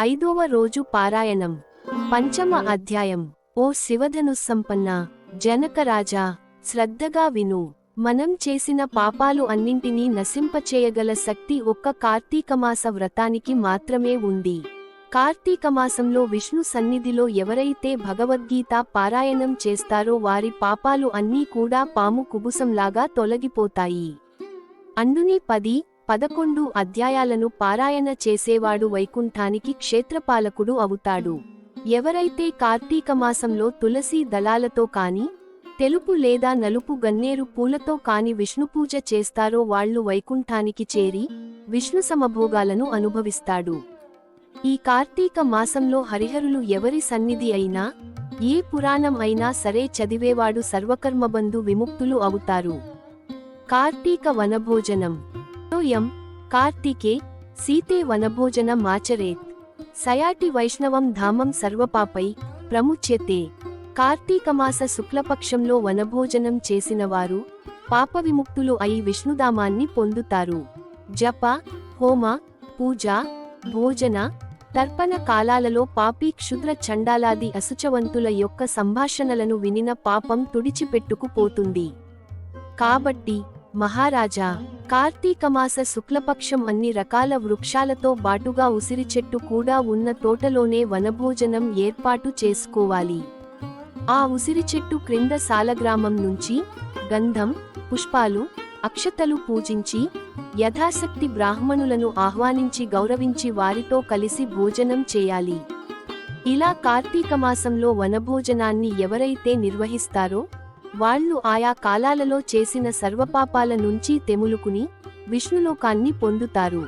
ఐదవ రోజు పారాయణం. పంచమ అధ్యాయం. ఓ శివధనుస్సంపన్న జనకరాజా శ్రద్ధగా విను. మనం చేసిన పాపాలు అన్నింటినీ నశింపచేయగల శక్తి ఒక్క కార్తీకమాస వ్రతానికి మాత్రమే ఉంది. కార్తీకమాసంలో విష్ణు సన్నిధిలో ఎవరైతే భగవద్గీత పారాయణం చేస్తారో వారి పాపాలు అన్నీ కూడా పాము కుబుసంలాగా తొలగిపోతాయి. అందుని పది పదకొండు అధ్యాయాలను పారాయణ చేసేవాడు వైకుంఠానికి క్షేత్రపాలకుడు అవుతాడు. ఎవరైతే కార్తీకమాసంలో తులసీ దళాలతో కాని తెలుపు లేదా నలుపు గన్నేరు పూలతో కాని విష్ణుపూజ చేస్తారో వాళ్ళు వైకుంఠానికి చేరి విష్ణు సమభోగాలను అనుభవిస్తాడు. ఈ కార్తీక మాసంలో హరిహరులు ఎవరి సన్నిధి అయినా ఏ పురాణం అయినా సరే చదివేవాడు సర్వకర్మబంధు విముక్తులు అవుతారు. కార్తీక వనభోజనం యం కార్తీకే సీతే వనభోజన మాచరేత్. సయాటి వైష్ణవం ధామం సర్వపాపై ప్రముచ్యతే. కార్తీకమాస శుక్లపక్షంలో వనభోజనం చేసినవారు పాప విముక్తులు అయి విష్ణుధామాన్ని పొందుతారు. జప హోమ పూజ భోజన తర్పణ కాలాలలో పాపి క్షుద్ర చండాలాది అసుచవంతుల యొక్క సంభాషణలను వినిన పాపం తుడిచిపెట్టుకుపోతుంది కాబట్టి మహారాజా కార్తీకమాస శుక్లపక్షం అన్ని రకాల వృక్షాలతో బాటుగా ఉసిరి చెట్టు కూడా ఉన్న తోటలోనే వనభోజనం ఏర్పాటు చేసుకోవాలి. ఆ ఉసిరి చెట్టు క్రింద సాలగ్రామం నుంచి గంధం పుష్పాలు అక్షతలు పూజించి యథాశక్తి బ్రాహ్మణులను ఆహ్వానించి గౌరవించి వారితో కలిసి భోజనం చేయాలి. ఇలా కార్తీకమాసంలో వనభోజనాన్ని ఎవరైతే నిర్వహిస్తారో వాళ్ళు ఆయా కాలాలలో చేసిన సర్వపాపాల నుంచి తెములుకుని విష్ణులోకాన్ని పొందుతారు.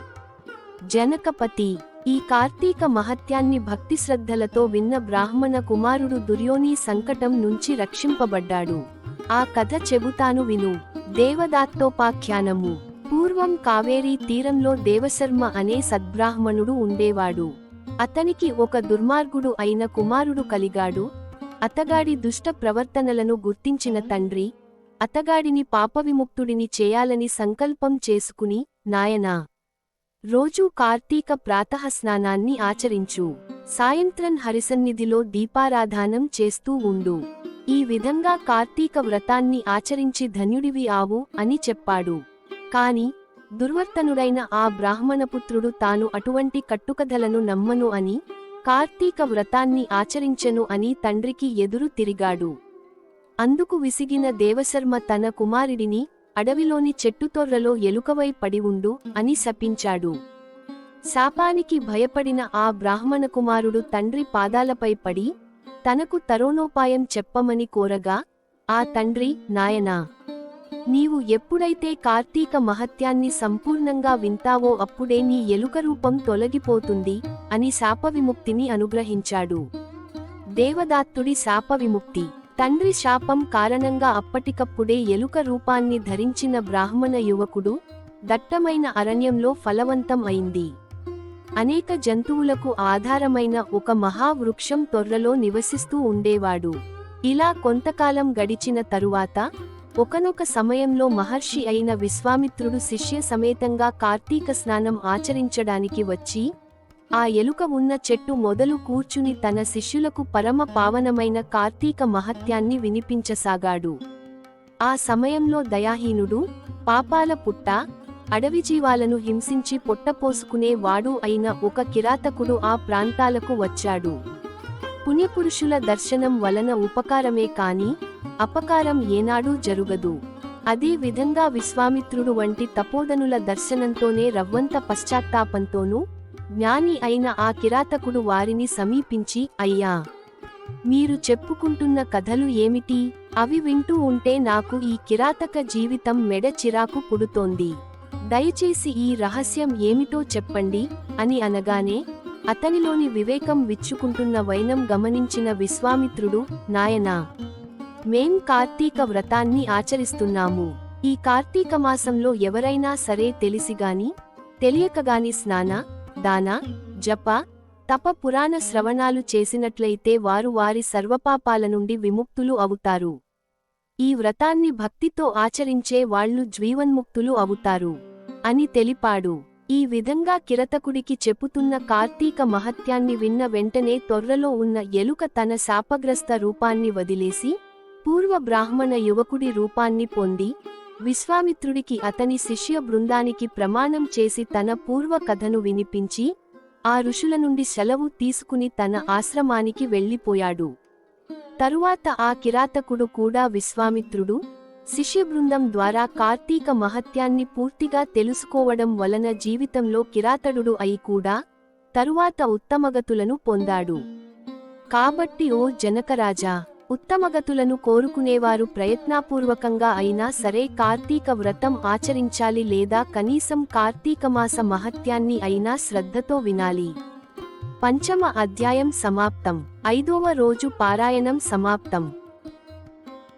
జనకపతి ఈ కార్తీక మహత్యాన్ని భక్తి శ్రద్ధలతో విన్న బ్రాహ్మణ కుమారుడు దుర్యోని సంకటం నుంచి రక్షింపబడ్డాడు. ఆ కథ చెబుతాను విను. దేవదాత్తోపాఖ్యానము. పూర్వం కావేరీ తీరంలో దేవశర్మ అనే సద్బ్రాహ్మణుడు ఉండేవాడు. అతనికి ఒక దుర్మార్గుడు అయిన కుమారుడు కలిగాడు. అతగాడి దుష్ట ప్రవర్తనలను గుర్తించిన తండ్రి అతగాడిని పాపవిముక్తుడిని చేయాలని సంకల్పం చేసుకుని నాయనా రోజూ కార్తీక ప్రాతఃస్నానాన్ని ఆచరించు. సాయంత్రం హరిసన్నిధిలో దీపారాధానం చేస్తూ ఉండు. ఈ విధంగా కార్తీక వ్రతాన్ని ఆచరించి ధన్యుడివి ఆవు అని చెప్పాడు. కాని దుర్వర్తనుడైన ఆ బ్రాహ్మణపుత్రుడు తాను అటువంటి కట్టుకథలను నమ్మను అని కార్తీక వ్రతాన్ని ఆచరించెను అని తండ్రికి ఎదురు తిరిగాడు. అందుకు విసిగిన దేవశర్మ తన కుమారుడిని అడవిలోని చెట్టుతొర్రలో ఎలుకవై పడి ఉండు అని శపించాడు. శాపానికి భయపడిన ఆ బ్రాహ్మణ కుమారుడు తండ్రి పాదాలపై పడి తనకు తరోనోపాయం చెప్పమని కోరగా ఆ తండ్రి నాయనా నీవు ఎప్పుడైతే కార్తీక మహత్యాన్ని సంపూర్ణంగా వింటావో అప్పుడే నీ ఎలుక రూపం తొలగిపోతుంది అని శాపవిముక్తిని అనుగ్రహించాడు. దేవదాత్తుడి శాపవిముక్తి. తండ్రి శాపం కారణంగా అప్పటికప్పుడే ఎలుక రూపాన్ని ధరించిన బ్రాహ్మణ యువకుడు దట్టమైన అరణ్యంలో ఫలవంతం అయింది. అనేక జంతువులకు ఆధారమైన ఒక మహావృక్షం తొర్రలో నివసిస్తూ ఉండేవాడు. ఇలా కొంతకాలం గడిచిన తరువాత ఒకనొక సమయంలో మహర్షి అయిన విశ్వామిత్రుడు శిష్య సమేతంగా కార్తీక స్నానం ఆచరించడానికి వచ్చి ఆ ఎలుక ఉన్న చెట్టు మొదలు కూర్చుని తన శిష్యులకు పరమ పావనమైన కార్తీక మహత్యాన్ని వినిపించసాగాడు. ఆ సమయంలో దయాహీనుడు పాపాల పుట్ట అడవి జీవాలను హింసించి పొట్టపోసుకునే వాడు అయిన ఒక కిరాతకుడు ఆ ప్రాంతాలకు వచ్చాడు. పుణ్యపురుషుల దర్శనం వలన ఉపకారమే కాని అపకారం ఏనాడూ జరుగదు. అదే విధంగా విశ్వామిత్రుడు వంటి తపోధనుల దర్శనంతోనే రవ్వంత పశ్చాత్తాపంతోనూ జ్ఞాని అయిన ఆ కిరాతకుడు వారిని సమీపించి అయ్యా! మీరు చెప్పుకుంటున్న కథలు ఏమిటి? అవి వింటూ ఉంటే నాకు ఈ కిరాతక జీవితం మెడ చిరాకు పుడుతోంది. దయచేసి ఈ రహస్యం ఏమిటో చెప్పండి అని అనగానే అతనిలోని వివేకం విచ్చుకుంటున్న వైనం గమనించిన విశ్వామిత్రుడు నాయనా! మేం కార్తీక వ్రతాన్ని ఆచరిస్తున్నాము. ఈ కార్తీక మాసంలో ఎవరైనా సరే తెలిసిగాని తెలియకగాని స్నాన దాన జప తప పురాణ శ్రవణాలు చేసినట్లయితే వారు వారి సర్వపాపాల నుండి విముక్తులు అవుతారు. ఈ వ్రతాన్ని భక్తితో ఆచరించే వాళ్ళు జీవన్ముక్తులు అవుతారు అని తెలిపాడు. ఈ విధంగా కిరతకుడికి చెప్పుతున్న కార్తీక మహత్యాన్ని విన్న వెంటనే తొర్రలో ఉన్న ఎలుక తన శాపగ్రస్త రూపాన్ని వదిలేసి పూర్వ బ్రాహ్మణ యువకుడి రూపాన్ని పొంది విశ్వామిత్రుడికి అతని శిష్య బృందానికి ప్రమాణం చేసి తన పూర్వ కథను వినిపించి ఆ ఋషుల నుండి సెలవు తీసుకుని తన ఆశ్రమానికి వెళ్ళిపోయాడు. తరువాత ఆ కిరాతకుడు కూడా విశ్వామిత్రుడు శిష్యబృందం ద్వారా కార్తీక మహత్యాన్ని పూర్తిగా తెలుసుకోవడం వలన జీవితంలో కిరాతడు అయి కూడా తరువాత ఉత్తమగతులను పొందాడు. కాబట్టి ఓ జనకరాజా ఉత్తమగతులను కోరుకునేవారు ప్రయత్నపూర్వకంగా అయినా సరే కార్తీక వ్రతం ఆచరించాలి లేదా కనీసం కార్తీకమాస మహత్యాన్ని అయినా శ్రద్ధతో వినాలి. పంచమ అధ్యాయం సమాప్తం. ఐదవ రోజు పారాయణం సమాప్తం.